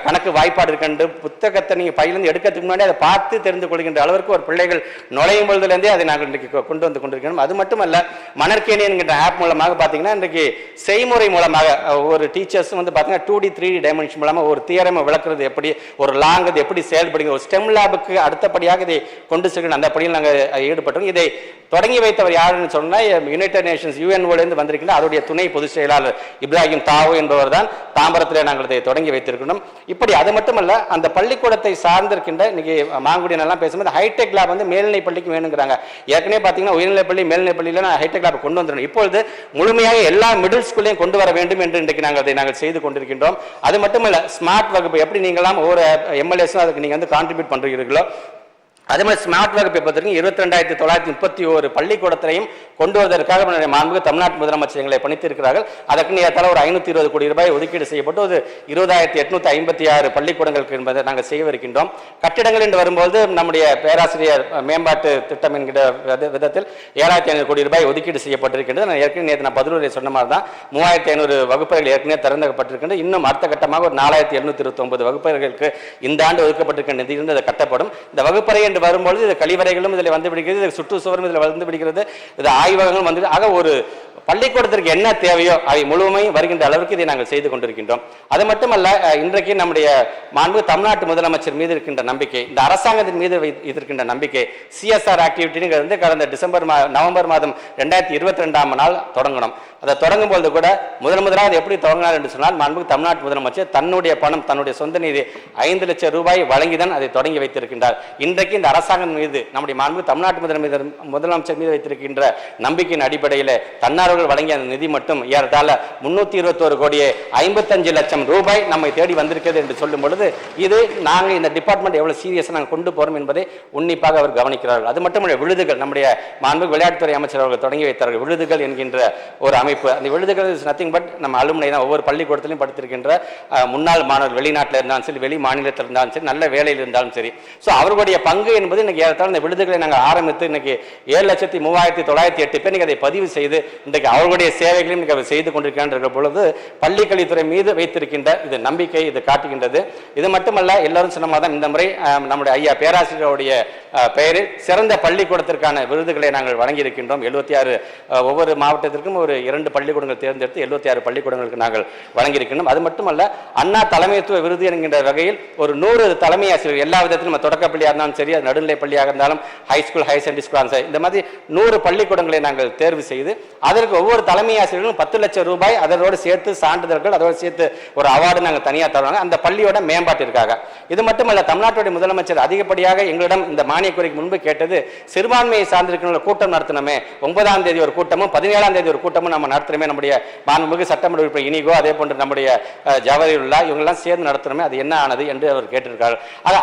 கணக்கு வாய்ப்பாடு இருக்கின்றது. புத்தகத்தை நீங்கள் பையிலேருந்து எடுக்கிறதுக்கு முன்னாடி அதை பார்த்து தெரிந்து கொள்கின்ற அளவிற்கு ஒரு பிள்ளைகள் நுழையும் பொழுதுலேருந்தே அதை நாங்கள் இன்றைக்கு கொண்டு வந்து கொண்டிருக்கிறோம். அது மட்டும் மட்டுமல்ல மணற்கேணி என்கின்ற ஆப் மூலமாக பார்த்தீங்கன்னா இன்றைக்கு செய்முறை மூலமாக ஒரு டீச்சர்ஸ் வந்து பார்த்தீங்கன்னா two D three D dimension மூலமாக ஒரு தியரம் விளக்குறது எப்படி ஒரு லாங் இது எப்படி செயல்படுங்க ஒரு ஸ்டெம் லேபுக்கு அடுத்தபடியாக இதை கொண்டு செல்கிற அந்த படியில் நாங்கள் ஈடுபட்டோம் இதை தொடங்கி வைத்தவர் யாருன்னு சொன்னால் யுனைடெட் நேஷன்ஸ் யூஎன்ஓலேருந்து வந்திருக்கின்ற அதோடைய துணை பொதுச் செயலாளர் இப்ராஹிம் தாவோ என்பவர் தான் தாம்பரத்தில் நாங்கள் இதை தொடங்கி வைத்திருக்கணும் இப்படி அது மட்டுமல்ல அந்த பள்ளிக்கூடத்தை சார்ந்திருக்கின்ற இன்னைக்கு மாங்குடியினெல்லாம் பேசும்போது ஹைடெக் லேப் வந்து மேல்நிலை பள்ளிக்கு வேணுங்கிறாங்க. ஏற்கனவே பார்த்தீங்கன்னா உயர்நிலை பள்ளி மேல்நிலை பள்ளியில நான் ஹைடெக் லேப் கொண்டு வந்துடணும் இப்பொழுது முழுமையாக எல்லா மிடில் ஸ்கூல்லையும் கொண்டு வர வேண்டும் என்று இன்றைக்கு நாங்கள் அதை நாங்கள் செய்து கொண்டிருக்கின்றோம். அது மட்டுமல்ல ஸ்மார்ட் வகுப்பு எப்படி நீங்களாம் ஒவ்வொரு எம்எல்ஏஸும் அதுக்கு நீங்க வந்து கான்ட்ரிபியூட் பண்ணுறீர்களோ அதே மாதிரி ஸ்மார்ட் வகுப்பை பொறுத்தவரைக்கும் இருபத்தி ரெண்டாயிரத்தி தொள்ளாயிரத்தி முப்பத்தி ஒரு பள்ளிக்கூடத்திலையும் கொண்டு வருவதற்காக மாண்புக தமிழ்நாட்டு முதலமைச்சர் எங்களை பணித்திருக்கிறார்கள். அதற்கு ஏற்றால ஒரு ஐநூத்தி இருபது கோடி ரூபாய் ஒதுக்கீடு செய்யப்பட்டு ஒரு இருபதாயிரத்தி எட்நூத்தி ஐம்பத்தி ஆறு பள்ளிக்கூடங்களுக்கு என்பதை நாங்கள் செய்யவிருக்கின்றோம். கட்டிடங்கள் என்று வரும்போது நம்முடைய பேராசிரியர் மேம்பாட்டு திட்டம் என்கிற விதத்தில் ஏழாயிரத்தி ஐநூறு கோடி ரூபாய் ஒதுக்கீடு செய்யப்பட்டிருக்கின்றது. நான் ஏற்கனவே நேற்று நான் பதிலூரில் சொன்ன மாதிரி தான் மூவாயிரத்தி ஐநூறு வகுப்பறைகள் ஏற்கனவே திறந்துக்கப்பட்டிருக்கின்றது இன்னும் அடுத்த கட்டமாக ஒரு நாலாயிரத்தி எழுநூத்தி இருபத்தி ஒன்பது வகுப்பறைகளுக்கு இந்த ஆண்டு ஒதுக்கப்பட்டிருக்கின்ற நிதி இருந்து அது கட்டப்படும். இந்த வகுப்பறை என்று வரும்பொழுது இது கழிவறைகளும் இதில் வந்து பிடிக்கிறது இது சுற்றுச்சுவரும் இதில் வந்து பிடிக்கிறது இது ஆய்வகங்களும் வந்து ஆக ஒரு பள்ளிக்கூடத்திற்கு என்ன தேவையோ அவை முழுமையும் வருகின்ற அளவுக்கு இதை நாங்கள் செய்து கொண்டிருக்கின்றோம். அது மட்டுமல்ல இன்றைக்கு நம்முடைய மாண்பு தமிழ்நாட்டு முதலமைச்சர் மீது இருக்கின்ற நம்பிக்கை இந்த அரசாங்கத்தின் மீது இருக்கின்ற நம்பிக்கை சிஎஸ்ஆர் ஆக்டிவிட்டிங்கிறது வந்து கடந்த டிசம்பர் மா நவம்பர் மாதம் ரெண்டாயிரத்தி இருபத்தி ரெண்டாம் நாள் தொடங்கணும். அதை தொடங்கும் பொழுது கூட முதன் முதலாக அது எப்படி தொடங்கினார் என்று சொன்னால் மாண்பு தமிழ்நாட்டு முதலமைச்சர் தன்னுடைய பணம் தன்னுடைய சொந்த நிதி ஐந்து லட்சம் ரூபாய் வழங்கிதான் அதை தொடங்கி வைத்திருக்கின்றார். இன்றைக்கு இந்த அரசாங்கம் மீது நம்முடைய மாண்பு தமிழ்நாட்டு முதலமைச்சர் முதலமைச்சர் மீது வைத்திருக்கின்ற நம்பிக்கையின் அடிப்படையில் தன்னார்வர்கள் வழங்கிய அந்த நிதி மட்டும் ஏறத்தாழ முன்னூத்தி இருபத்தோரு கோடியே ஐம்பத்தஞ்சு லட்சம் ரூபாய் நம்மை தேடி வந்திருக்கிறது என்று சொல்லும் பொழுது இது நாங்கள் இந்த டிபார்ட்மெண்ட் எவ்வளவு சீரியஸாக நாங்கள் கொண்டு போறோம் என்பதை உன்னிப்பாக அவர் கவனிக்கிறார்கள். அது மட்டுமல்ல விழுதுகள் நம்முடைய மாண்பு விளையாட்டுத்துறை அமைச்சர் அவர்கள் தொடங்கி வைத்தார்கள். விழுதுகள் என்கின்ற ஒரு அமைப்பு. அந்த விழுதுகள் இஸ் நத்திங் பட் நம்ம அலுமினை தான் ஒவ்வொரு பள்ளிக்கூடத்திலும் படித்திருக்கின்ற முன்னாள் மாணவர் வெளிநாட்டில் இருந்தாலும் சரி வெளி மாநிலத்தில் இருந்தாலும் சரி நல்ல வேலையில் இருந்தாலும் சரி. ஸோ அவர்களுடைய பங்கு என்பது இன்னைக்கு ஏறத்தாழ இந்த விடுதிகளை நாங்கள் ஆரம்பித்து இன்னைக்கு ஏழு லட்சத்தி மூவாயிரத்தி தொள்ளாயிரத்தி எட்டு பேர் இன்னைக்கு அதை பதிவு செய்து இன்றைக்கு அவர்களுடைய சேவைகளையும் இன்னைக்கு அதை செய்து கொண்டிருக்கின்ற பொழுது பள்ளிக்கல்வித்துறை மீது வைத்திருக்கின்ற இது நம்பிக்கை இது காட்டுகின்றது. இது மட்டுமல்ல எல்லாரும் சொன்ன மாதிரி தான் இந்த முறை நம்முடைய ஐயா பேராசிரியருடைய பெயரில் சிறந்த பள்ளிக்கூடத்திற்கான விருதுகளை நாங்கள் வழங்கியிருக்கின்றோம். எழுபத்தி ஆறு ஒவ்வொரு மாவட்டத்திற்கும் ஒரு இரண்டு பள்ளிக்கூடங்கள் தேர்ந்தெடுத்து எழுபத்தி ஆறு பள்ளிக்கூடங்களுக்கு நாங்கள் வழங்கியிருக்கின்றோம். அது மட்டுமல்ல அண்ணா தலைமைத்துவ விருது என்கின்ற வகையில் ஒரு நூறு தலைமை ஆசிரியர் எல்லா விதத்திலும் தொடக்கப்பள்ளியாக இருந்தாலும் சரி அது நடுநிலை பள்ளியாக இருந்தாலும் high school higher secondary school இந்த மாதிரி நூறு பள்ளிக்கூடங்களை நாங்கள் தேர்வு செய்து அதற்கு ஒவ்வொரு தலைமை ஆசிரியர்களும் பத்து லட்சம் ரூபாய் அதோடு சேர்த்து சான்றிதழ்கள் அதோடு சேர்த்து ஒரு அவார்டு நாங்கள் தனியாக தருவாங்க. அந்த பள்ளியோட மேம்பாட்டிற்காக. இது மட்டுமல்ல தமிழ்நாட்டுடைய முதலமைச்சர் அதிகப்படியாக எங்களிடம் இந்த மானிய கோரிக்கை முன்பு கேட்டது சிறுபான்மையை சார்ந்திருக்கிற கூட்டம் நடத்தணுமே ஒன்பதாம் தேதி ஒரு கூட்டமும் பதினேழாம் தேதி ஒரு கூட்டமும் நம்ம நடத்தணுமே நம்முடைய மாண்புமிகு சட்டமன்ற உறுப்பினர் இனிகோ அதே போன்று நம்முடைய ஜவஹர்லா இவங்கெல்லாம் சேர்ந்து நடத்தணுமே அது என்ன ஆனது என்று அவர் கேட்டிருக்கார்.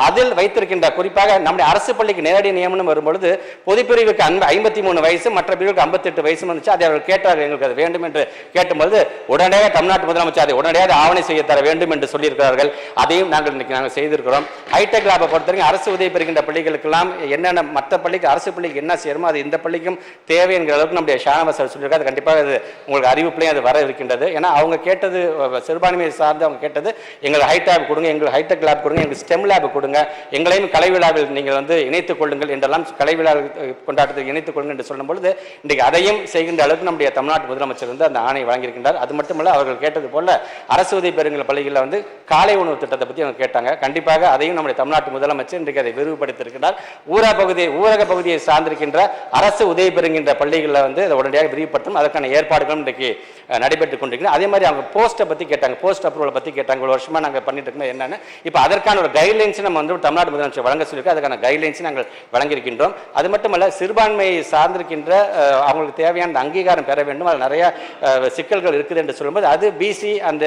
அதில் வைத்திருக்கின்ற குறிப்பாக நம்முடைய அரசு பள்ளிக்கு நேரடி நியமனம் வரும்பொழுது பொதுப்பிரிவுக்கு அன்பு ஐம்பத்தி மூணு வயசு மற்ற பிரிவுக்கு ஐம்பத்தெட்டு வயசு வந்துச்சு. அதை அவர்கள் கேட்டார்கள் எங்களுக்கு அது வேண்டும் என்று கேட்டும்போது உடனடியாக தமிழ்நாட்டு முதலமைச்சர் அதை உடனடியாக ஆவணை செய்ய தர வேண்டும் என்று சொல்லியிருக்கிறார்கள். அதையும் நாங்கள் இன்னைக்கு நாங்கள் செய்திருக்கிறோம். ஹைடெக் லேபை பொறுத்தவரைக்கும் அரசு உதவி பெறுகின்ற பள்ளிகளுக்கெல்லாம் என்னென்ன மற்ற பள்ளிக்கு அரசு பள்ளிக்கு என்ன செய்யணுமோ அது இந்த பள்ளிக்கும் தேவை என்கிற அளவுக்கு நம்முடைய ஷானவாஸ் சொல்லியிருக்காரு. அது கண்டிப்பாக அது உங்களுக்கு அறிவிப்புலையும் அது வர இருக்கின்றது. ஏன்னா அவங்க கேட்டது சிறுபான்மையை சார்ந்து அவங்க கேட்டது எங்களுக்கு ஹைடேக் கொடுங்க எங்களுக்கு ஹைடெக் லேப் கொடுங்க எங்களுக்கு ஸ்டெம் லேப் கொடுங்க எங்களையும் கலை விழாவில் நீங்கள் வந்து இணைத்துக் கொள்ளுங்கள் என்றெல்லாம் கலை விழா கொண்டாட்டத்தில் இணைத்துக் கொள்ளுங்கள் என்று சொல்லும் பொழுது இன்றைக்கு அதையும் செய்கின்ற அளவுக்கு நம்முடைய தமிழ்நாட்டு முதலமைச்சர் வந்து அந்த ஆணை வழங்கியிருக்கின்றார். அது மட்டுமல்ல அவர்கள் கேட்டது போல அரசு உதவி பெறுங்கள் பள்ளிகளில் வந்து காலை உணவு திட்டத்தை பற்றி அவங்க கேட்டாங்க. கண்டிப்பாக அதையும் நம்முடைய தமிழ்நாட்டு முதலமைச்சர் இன்றைக்கு அதை விரிவுபடுத்தியிருக்கிறார். ஊரக பகுதி ஊரக பகுதியை சார்ந்திருக்கின்ற அரசு உதவி பெறுகின்ற பள்ளிகளில் வந்து அதை உடனடியாக விரிவுபடுத்தும் அதற்கான ஏற்பாடுகளும் இன்றைக்கு நடைபெற்றுக் கொண்டிருக்கிறது அதே மாதிரி அவங்க போஸ்ட்டை பற்றி கேட்டாங்க. போஸ்ட் அப்ரூவலை பற்றி கேட்டாங்க. ஒரு வருஷமாக நாங்கள் பண்ணிட்டு இருக்கோம். என்னென்ன இப்போ அதற்கான ஒரு கைட்லைன்ஸ் நம்ம வந்து தமிழ்நாடு முதலமைச்சர் வழங்க சொல்லியிருக்கோம் அதுக்கான கைட்லைன்ஸ் நாங்கள் வழங்கியிருக்கின்றோம். அது மட்டுமல்ல சிறுபான்மையை சார்ந்திருக்கின்ற அவங்களுக்கு தேவையான அந்த அங்கீகாரம் பெற வேண்டும். அது நிறைய சிக்கல்கள் இருக்குது என்று சொல்லும்போது அது பிசி அந்த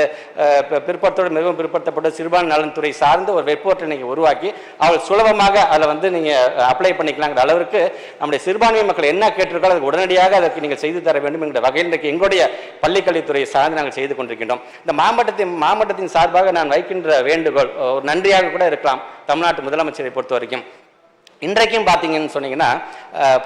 பிற்படுத்தோடு மிகவும் பிற்படுத்தப்பட்ட சிறுபான்மை நலன்துறை சார்ந்த ஒரு வெப்போர்ட்டை நீங்கள் உருவாக்கி அவள் சுலபமாக அதில் வந்து நீங்கள் அப்ளை பண்ணிக்கலாங்கிற அளவிற்கு நம்முடைய சிறுபான்மை மக்கள் என்ன கேட்டிருக்காலும் அதுக்கு உடனடியாக அதற்கு நீங்கள் செய்து தர வேண்டும் என்கிற வகையில் இன்றைக்கு எங்களுடைய பள்ளிக்கல்வித்துறை சார்ந்து நாங்கள் செய்து கொண்டிருக்கின்றோம். இந்த மாவட்டத்தின் மாவட்டத்தின் சார்பாக நான் வைக்கின்ற வேண்டுகோள் ஒரு நன்றியாக கூட இருக்கலாம். தமிழ்நாட்டு முதலமைச்சரை பொறுத்த வரைக்கும் இன்றைக்கும் பார்த்தீங்கன்னு சொன்னீங்கன்னா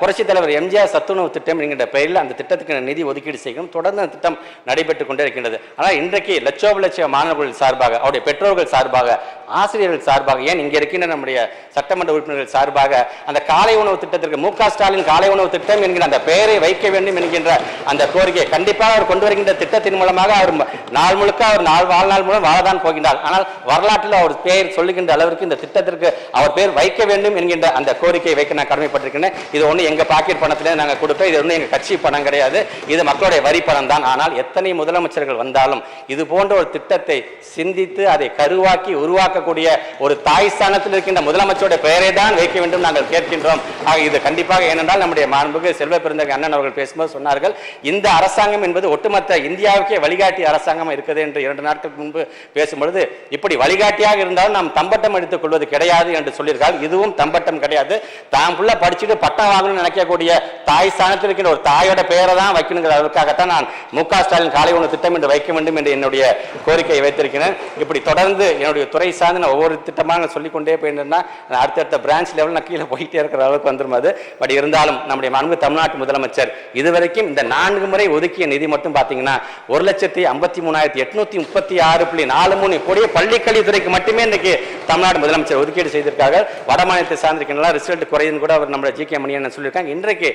புரட்சித் தலைவர் எம்ஜிஆர் சத்துணவு திட்டம் என்கின்ற பெயரில் அந்த திட்டத்துக்கு நிதி ஒதுக்கீடு செய்யும் தொடர்ந்து அந்த திட்டம் நடைபெற்றுக் கொண்டே இருக்கின்றது. ஆனால் இன்றைக்கு லட்சோப லட்ச மாணவர்கள் சார்பாக அவருடைய பெற்றோர்கள் சார்பாக ஆசிரியர்கள் சார்பாக ஏன் இங்கே இருக்கின்ற நம்முடைய சட்டமன்ற உறுப்பினர்கள் சார்பாக அந்த காலை உணவு திட்டத்திற்கு மு ஸ்டாலின் காலை உணவு திட்டம் என்கிற அந்த பெயரை வைக்க வேண்டும் என்கின்ற அந்த கோரிக்கை கண்டிப்பாக அவர் கொண்டு வருகின்ற திட்டத்தின் மூலமாக அவர் நாள் முழுக்க அவர் நாள் வாழ்நாள் மூலம் வாழதான் போகின்றார். ஆனால் வரலாற்றில் அவர் பெயர் சொல்லுகின்ற அளவிற்கு இந்த திட்டத்திற்கு அவர் பெயர் வைக்க வேண்டும் என்கின்ற அந்த கோரிக்கையை வைக்க நான் கடமைப்பட்டிருக்கிறேன். இது ஒன்று எங்கள் பாக்கெட் பணத்திலே நாங்கள் கொடுப்போம் இது ஒண்ணு எங்கள் கட்சி பணம் கிடையாது. இது மக்களுடைய வரி பணம் தான். ஆனால் எத்தனை முதலமைச்சர்கள் வந்தாலும் இது போன்ற ஒரு திட்டத்தை சிந்தித்து அதை கருவாக்கி உருவாக்கக்கூடிய ஒரு தாய் ஸ்தானத்தில் இருக்கின்ற முதலமைச்சருடைய பெயரை தான் வைக்க வேண்டும் நாங்கள் கேட்கின்றோம். ஆக இது கண்டிப்பாக ஏனென்றால் நம்முடைய மாண்புக்கு செல்வ பெருந்தகை அண்ணன் அவர்கள் பேசும்போது சொன்னார்கள் இந்த அரசாங்கம் என்பது ஒட்டுமொத்த இந்தியாவுக்கே வழிகாட்டி அரசாங்கம் இருக்குது என்று இரண்டு நாட்களுக்கு முன்பு பேசும்பொழுது இப்படி வழிகாட்டியாக இருந்தாலும் நாம் தம்பட்டம் எடுத்துக் கொள்வது கிடையாது என்று சொல்லியிருக்கார்கள். இதுவும் தம்பட்டம் கிடையாது. கிடையாது. தான் புள்ள படிச்சுட்டு பட்டம் வாங்கணும்னு நினைக்கக்கூடிய தாய் ஸ்தானத்தில் இருக்கின்ற ஒரு தாயோட பெயரை தான் வைக்கணுங்கிறதற்காகத்தான் நான் மு க ஸ்டாலின் காலை உணவு திட்டம் என்று வைக்க வேண்டும் என்று என்னுடைய கோரிக்கையை வைத்திருக்கிறேன். இப்படி தொடர்ந்து என்னுடைய துறை சார்ந்து நான் ஒவ்வொரு திட்டமாக சொல்லிக் கொண்டே போயிருந்தேன்னா நான் அடுத்தடுத்த பிரான்ச் லெவலில் நான் கீழே போயிட்டே இருக்கிற அளவுக்கு வந்துடும் அது. பட் இருந்தாலும் நம்முடைய மாண்பு தமிழ்நாட்டு முதலமைச்சர் இதுவரைக்கும் இந்த நான்கு முறை ஒதுக்கிய நிதி மட்டும் பார்த்தீங்கன்னா ஒரு லட்சத்தி ஐம்பத்தி மூணாயிரத்தி எட்நூத்தி முப்பத்தி ஆறு புள்ளி நாலு மூணு கோடியே பள்ளிக்கல்வித்துறைக்கு மட்டுமே இன்னைக்கு தமிழ்நாடு முதலமைச்சர் ஒதுக்கீடு செய்திருக்காங்க. வட மாநிலத்தை சார்ந்திருக்கின்ற சார்ந்திருக்கலாம் ரிசல்ட் குறையுதுன்னு கூட அவர் நம்ம ஜிகே மணியன் சொல்லியிருக்காங்க. இன்றைக்கு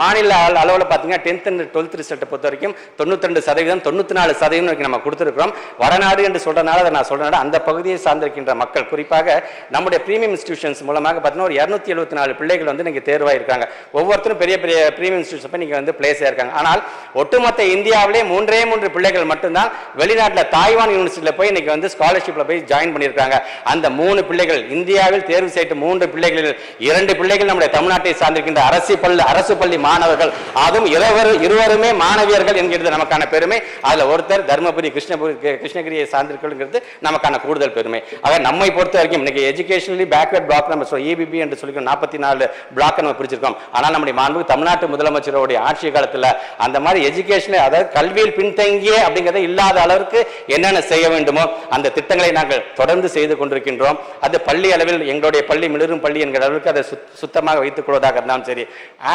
மாநில அளவில் பார்த்தீங்கன்னா டென்த் அண்ட் டுவெல்த் ரிசல்ட்டை பொறுத்த வரைக்கும் தொண்ணூற்றி ரெண்டு சதவீதம் தொண்ணூற்றி நாலு சதவீதம் வரைக்கும் நம்ம கொடுத்துருக்கிறோம். வடநாடு என்று சொல்கிறனால அதை நான் சொல்கிறனால அந்த பகுதியை சார்ந்திருக்கின்ற மக்கள் குறிப்பாக நம்முடைய ப்ரீமியம் இன்ஸ்டியூஷன்ஸ் மூலமாக பார்த்தீங்கன்னா ஒரு இரநூத்தி எழுபத்தி நாலு பிள்ளைகள் வந்து நீங்கள் தேர்வாயிருக்காங்க. ஒவ்வொருத்தரும் பெரிய பெரிய ப்ரீமியம் இன்ஸ்டியூஷன் போய் நீங்கள் வந்து பிளேஸ் ஆயிருக்காங்க ஆனால் ஒட்டுமொத்த இந்தியாவிலே மூன்றே மூன்று பிள்ளைகள் மட்டும்தான் வெளிநாட்டில் தாய்வான் யூனிவர்சிட்டியில் போய் இன்னைக்கு வந்து ஸ்காலர்ஷிப்பில் போய் ஜாயின் பண்ணியிருக்காங்க. அந்த மூணு பிள்ளைகள் இந்தியாவில் தேர்வு செய்யட்டு மூன்று பிள்ளைகளில் இரண்டு பிள்ளைகள் நம்முடைய தமிழ்நாட்டை சார்ந்திருக்கின்ற அரசு பள்ளி அரசு பள்ளி மாணவர்கள் அதுவும் இருவர் இருவருமே மாணவியர்கள் என்கிறது நமக்கான பெருமை. அதில் ஒருத்தர் தருமபுரி கிருஷ்ணபுரி கிருஷ்ணகிரியை சார்ந்திருக்கிறது நமக்கான கூடுதல் பெருமை. ஆக நம்மை பொறுத்த வரைக்கும் இன்னைக்கு எஜுகேஷனலி பேக்வேர்ட் பிளாக் நம்ம சொல்ல ஏபிபி என்று சொல்லி நாற்பத்தி நாலு பிளாக் நம்ம பிரிச்சிருக்கோம். ஆனால் நம்முடைய மாண்பு தமிழ்நாட்டு முதலமைச்சருடைய ஆட்சி காலத்தில் அந்த மாதிரி எஜுகேஷன் அதாவது கல்வியில் பின்தங்கிய அப்படிங்கிறத இல்லாத அளவுக்கு என்னென்ன செய்ய வேண்டுமோ அந்த திட்டங்களை நாங்கள் தொடர்ந்து செய்து கொண்டிருக்கின்றோம். அது பள்ளி அளவில் எங்களுடைய பள்ளி மிளிரும் பள்ளி என்கிற அளவுக்கு அதை சுத்- சுத்தமாக வைத்துக் கொள்வதாக இருந்தாலும் சரி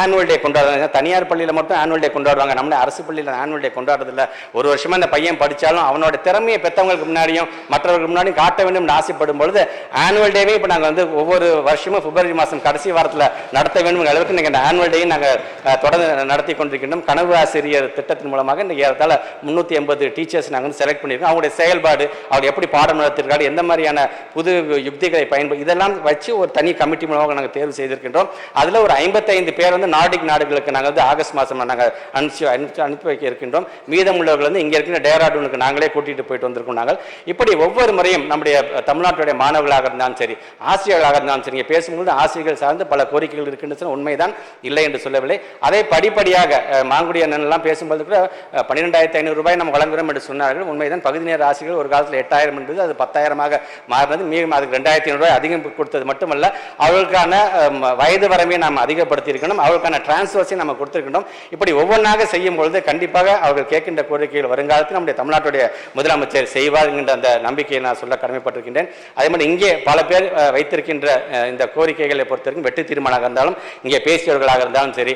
ஆனுவல் டே கொண்டாடுறாங்க தனியார் பள்ளியில் மட்டும் ஆனுவல் டே கொண்டாடுவாங்க. நம்ம அரசு பள்ளியில் ஆனுவல் டே கொண்டாடுறதில்ல. ஒரு வருஷமா அந்த பையன் படிச்சாலும் அவனோட திறமையை பெற்றவங்களுக்கு முன்னாடியும் மற்றவர்களுக்கு முன்னாடியும் காட்ட வேண்டும் என்று ஆசைப்படும் பொழுது ஆனுவல் டேவே இப்போ நாங்கள் வந்து ஒவ்வொரு வருஷமும் பிப்ரவரி மாதம் கடைசி வாரத்தில் நடத்த வேண்டும் அளவுக்கு நீங்கள் ஆனுவல் டேயும் நாங்கள் தொடர்ந்து நடத்தி கொண்டிருக்கின்றோம். கனவு ஆசிரியர் திட்டத்தின் மூலமாக இன்னைக்கு ஏறத்தாழ முந்நூற்றி எண்பது டீச்சர்ஸ் நாங்கள் வந்து செலக்ட் பண்ணியிருக்கோம். அவங்களுடைய செயல்பாடு அவர் எப்படி பாடம் நடத்திருக்காரு எந்த மாதிரியான புது யுக்திகளை பயன்படுத்தி இதெல்லாம் வச்சு ஒரு தனி கமிட்டி மூலமாக மூலமாக நாங்கள் தேர்வு செய்திருக்கின்றோம். அதில் ஒரு ஐம்பத்தைந்து பேர் வந்து நாடிக் நாடுகளுக்கு நாங்கள் வந்து ஆகஸ்ட் மாதம் நாங்கள் அனுப்பிச்சு அனுப்பிச்சு அனுப்பி வைக்க இருக்கின்றோம் மீதமுள்ளவர்கள் வந்து இங்கே இருக்கிற டேராடூனுக்கு நாங்களே கூட்டிகிட்டு போயிட்டு வந்திருக்கோம் நாங்கள் இப்படி ஒவ்வொரு முறையும் நம்முடைய தமிழ்நாட்டுடைய மாணவர்களாக இருந்தாலும் சரி ஆசிரியர்களாக இருந்தாலும் சரி பேசும்போது ஆசிரியர்கள் சார்ந்து பல கோரிக்கைகள் இருக்கின்றது உண்மைதான் இல்லை என்று சொல்லவில்லை. அதை படிப்படியாக மாங்குடி அண்ணன் எல்லாம் பேசும்போது கூட பன்னிரெண்டாயிரத்தி ஐநூறு ரூபாய் நம்ம வழங்குகிறோம் என்று சொன்னார்கள். உண்மைதான் பகுதி நேர ஆசிரியர்கள் ஒரு காலத்தில் எட்டாயிரம் என்பது அது பத்தாயிரமாக மாறினது. மீண்டும் அதுக்கு ரெண்டாயிரத்தி ஐநூறு ரூபாய் அதிகம் கொடுத்தது மட்டுமல்ல அவர்களுக்கு அவளுக்கான வயது வரம்பை நாம் அதிகப்படுத்தி இருக்கணும் டிரான்ஸ்வர்ஸையும் நம்ம கொடுத்திருக்கணும் இப்படி ஒவ்வொன்றாக செய்யும் பொழுது கண்டிப்பாக அவர்கள் கேட்கின்ற கோரிக்கைகள் வருங்காலத்தில் நம்முடைய தமிழ்நாட்டுடைய முதலமைச்சர் செய்வார் என்கின்ற அந்த நம்பிக்கையை நான் சொல்ல கடமைப்பட்டிருக்கின்றேன். அதே மாதிரி இங்கே பல பேர் வைத்திருக்கின்ற இந்த கோரிக்கைகளை பொறுத்தவரைக்கும் வெற்றி தீர்மானமாக இருந்தாலும் இங்கே பேசியவர்களாக இருந்தாலும் சரி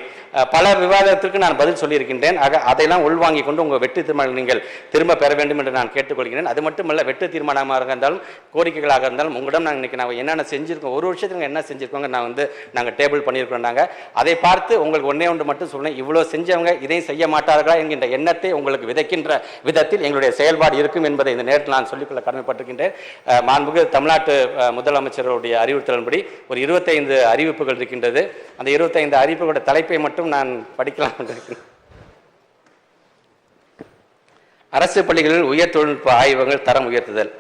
பல விவாதத்திற்கு நான் பதில் சொல்லியிருக்கின்றேன். ஆக அதையெல்லாம் உள்வாங்கிக் கொண்டு உங்கள் வெற்றி தீர்மானம் நீங்கள் திரும்ப பெற வேண்டும் என்று நான் கேட்டுக்கொள்கிறேன். அது மட்டுமல்ல வெற்றி தீர்மானமாக இருந்தாலும் கோரிக்கைகளாக இருந்தாலும் உங்களிடம் நாங்கள் இன்னைக்கு நாங்கள் என்னென்ன செஞ்சிருக்கோம் ஒரு வருஷத்துக்கு என்ன செஞ்சிருக்கோங்க நான் வந்து நாங்கள் டேபிள் பண்ணியிருக்கிறோம் அதை பார்த்து உங்களுக்கு ஒன்றே ஒன்று மட்டும் சொல்றேன். இவ்வளோ செஞ்சவங்க இதையும் செய்ய மாட்டார்களா என்கின்ற எண்ணத்தை உங்களுக்கு விதைக்கின்ற விதத்தில் எங்களுடைய செயல்பாடு இருக்கும் என்பதை இந்த நேரத்தில் நான் சொல்லிக்கொள்ள கடமைப்பட்டிருக்கின்றேன். அஹ், தமிழ்நாட்டு முதலமைச்சருடைய அறிவுறுத்தலின்படி ஒரு இருபத்தைந்து அறிவிப்புகள் இருக்கின்றது. அந்த இருபத்தைந்து அறிவிப்புகளோட தலைப்பை மட்டும் நான் படிக்கலாம் இருக்கிறேன். அரசு பள்ளிகளில் உயர் தொழில்நுட்ப ஆய்வகங்கள் தரம் உயர்த்துதல்.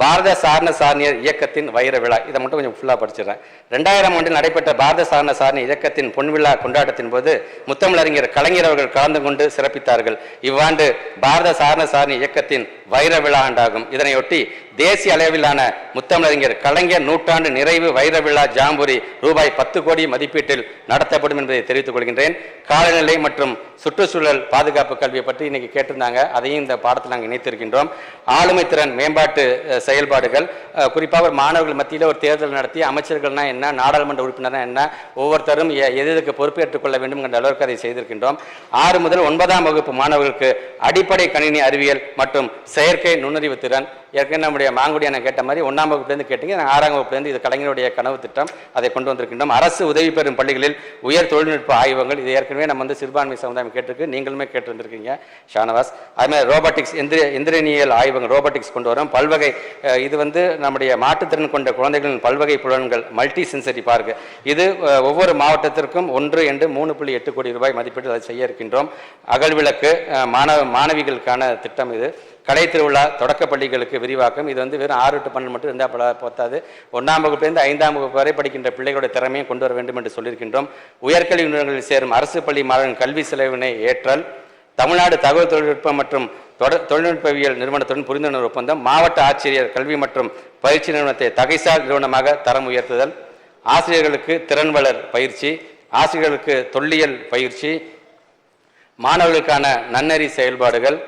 பாரத சாரண சாரணியர் இயக்கத்தின் வைர விழா. இதை மட்டும் கொஞ்சம் ஃபுல்லாக படிச்சிடுறேன். ரெண்டாயிரம் ஆண்டில் நடைபெற்ற பாரத சாரண சாரணி இயக்கத்தின் பொன்விழா கொண்டாட்டத்தின் போது முத்தமிழறிஞர் கலைஞர் அவர்கள் கலந்து கொண்டு சிறப்பித்தார்கள். இவ்வாண்டு பாரத சாரண சாரணி இயக்கத்தின் வைர விழா ஆண்டாகும். இதனையொட்டி தேசிய அளவிலான முத்தமிழறிஞர் கலைஞர் நூற்றாண்டு நிறைவு வைர விழா ஜாம்புரி ரூபாய் பத்து கோடி மதிப்பீட்டில் நடத்தப்படும் என்பதை தெரிவித்துக் கொள்கின்றேன். காலநிலை மற்றும் சுற்றுச்சூழல் பாதுகாப்பு கல்வியை பற்றி இன்னைக்கு கேட்டிருந்தாங்க. அதையும் இந்த பாடத்தில் நாங்கள் இணைத்திருக்கின்றோம். ஆளுமை திறன் மேம்பாட்டு செயல்பாடுகள். குறிப்பாக ஒரு மாணவர்கள் மத்தியில் ஒரு தேர்தல் நடத்தி அமைச்சர்கள்னா என்ன நாடாளுமன்ற உறுப்பினர்னா என்ன ஒவ்வொருத்தரும் எதற்கு எது எதுக்கு பொறுப்பேற்றுக் கொள்ள வேண்டும் என்ற அளவிற்கு அதை செய்திருக்கின்றோம். ஆறு முதல் ஒன்பதாம் வகுப்பு மாணவர்களுக்கு அடிப்படை கணினி அறிவியல் மற்றும் செயற்கை நுண்ணறிவு திறன் ஏற்கனவே நம்முடைய மாங்குடியான கேட்ட மாதிரி ஒன்றாம் வகுப்புலேருந்து கேட்டீங்க நாங்கள் ஆறாம் வகுப்புலேருந்து இது கலைஞருடைய கனவு திட்டம் அதை கொண்டு வந்திருக்கின்றோம். அரசு உதவி பெறும் பள்ளிகளில் உயர் தொழில்நுட்ப ஆய்வங்கள் இது ஏற்கனவே நம்ம வந்து சிறுபான்மை சமுதாயம் கேட்டிருக்கு நீங்களுமே கேட்டிருந்திருக்கீங்க ஷானவாஸ். அதுமாதிரி ரோபோட்டிக்ஸ் எந்திர எந்திரனியல் ஆய்வங்கள் ரோபோட்டிக்ஸ் கொண்டு வரோம். பல்வகை இது வந்து நம்முடைய மாற்றுத்திறன் கொண்ட குழந்தைகளின் பல்வகை புலன்கள் மல்டி சென்சரி பார்க்கு இது ஒவ்வொரு மாவட்டத்திற்கும் ஒன்று என்று மூணு புள்ளி எட்டு கோடி ரூபாய் மதிப்பீடு அதை செய்ய இருக்கின்றோம். அகல்விளக்கு மாணவ மாணவிகளுக்கான திட்டம் இது. கடை திருவிழா தொடக்க பள்ளிகளுக்கு விரிவாக்கம். இது வந்து வெறும் ஆறு டு பன்னெண்டு மட்டும் இருந்தால் பல ஒன்றாம் வகுப்பிலிருந்து ஐந்தாம் வகுப்பு வரை படிக்கின்ற பிள்ளைகளுடைய திறமையும் கொண்டு வர வேண்டும் என்று சொல்லியிருக்கின்றோம். உயர்கல்வி நிறுவனங்களில் சேரும் அரசு பள்ளி மாணவர்கள் கல்வி செலவினை ஏற்றல் தமிழ்நாடு தகவல் தொழில்நுட்பம் மற்றும் தொட- தொழில்நுட்பவியல் நிறுவனத்துடன் புரிந்துணர்வு ஒப்பந்தம் மாவட்ட ஆட்சியர் கல்வி மற்றும் பயிற்சி நிறுவனத்தை தகைசார் நிறுவனமாக தரம் உயர்த்துதல் ஆசிரியர்களுக்கு திறன் வளர் பயிற்சி ஆசிரியர்களுக்கு தொல்லியல் பயிற்சி மாணவர்களுக்கான நன்னெறி செயல்பாடுகள்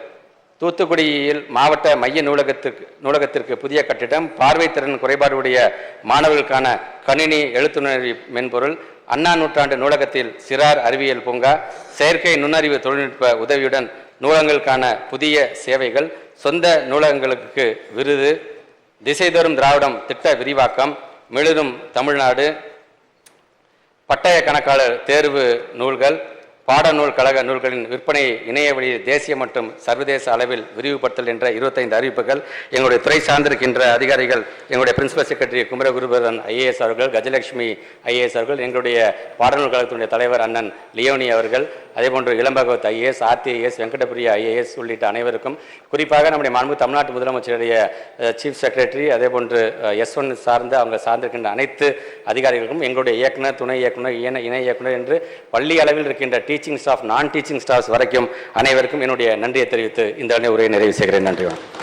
தூத்துக்குடியில் மாவட்ட மைய நூலகத்திற்கு நூலகத்திற்கு புதிய கட்டிடம் பார்வைத்திறன் குறைபாடுடைய மாணவர்களுக்கான கணினி எழுத்துணர்வு மென்பொருள் அண்ணா நூற்றாண்டு நூலகத்தில் சிறார் அறிவியல் பூங்கா செயற்கை நுண்ணறிவு தொழில்நுட்ப உதவியுடன் நூலகங்களுக்கான புதிய சேவைகள் சொந்த நூலகங்களுக்கு விருது திசைதோறும் திராவிடம் திட்ட விரிவாக்கம் மிளிரும் தமிழ்நாடு பட்டய கணக்காளர் தேர்வு நூல்கள் பாடநூல் கழக நூல்களின் விற்பனையை இணைய வழியில் தேசிய மற்றும் சர்வதேச அளவில் விரிவுபடுத்தல் என்ற இருபத்தைந்து அறிவிப்புகள் எங்களுடைய துறை சார்ந்திருக்கின்ற அதிகாரிகள் எங்களுடைய பிரின்சிபல் செக்ரட்டரி குமரகுருபரன் ஐஏஎஸ் அவர்கள் கஜலட்சுமி ஐஏஎஸ் அவர்கள் எங்களுடைய பாடநூல் கழகத்தினுடைய தலைவர் அண்ணன் லியோனி அவர்கள் அதேபோன்று இளம்பகவத் ஐஏஎஸ் ஆர்டிஏஎஸ் வெங்கடபிரியா ஐஏஎஸ் உள்ளிட்ட அனைவருக்கும் குறிப்பாக நம்முடைய மாண்பு தமிழ்நாட்டு முதலமைச்சருடைய சீஃப் செக்ரட்டரி அதேபோன்று எஸ் ஒன் சார்ந்த அவங்க சார்ந்திருக்கின்ற அனைத்து அதிகாரிகளுக்கும் எங்களுடைய இயக்குனர் துணை இயக்குனர் இணை இணை இயக்குனர் என்று பள்ளி அளவில் இருக்கின்ற டீச்சிங் ஸ்டாஃப் நான் டீச்சிங் ஸ்டாஃப்ஸ் வரைக்கும் அனைவருக்கும் என்னுடைய நன்றியை தெரிவித்து இந்த உரையை நிறைவு செய்கிறேன். நன்றி வணக்கம்.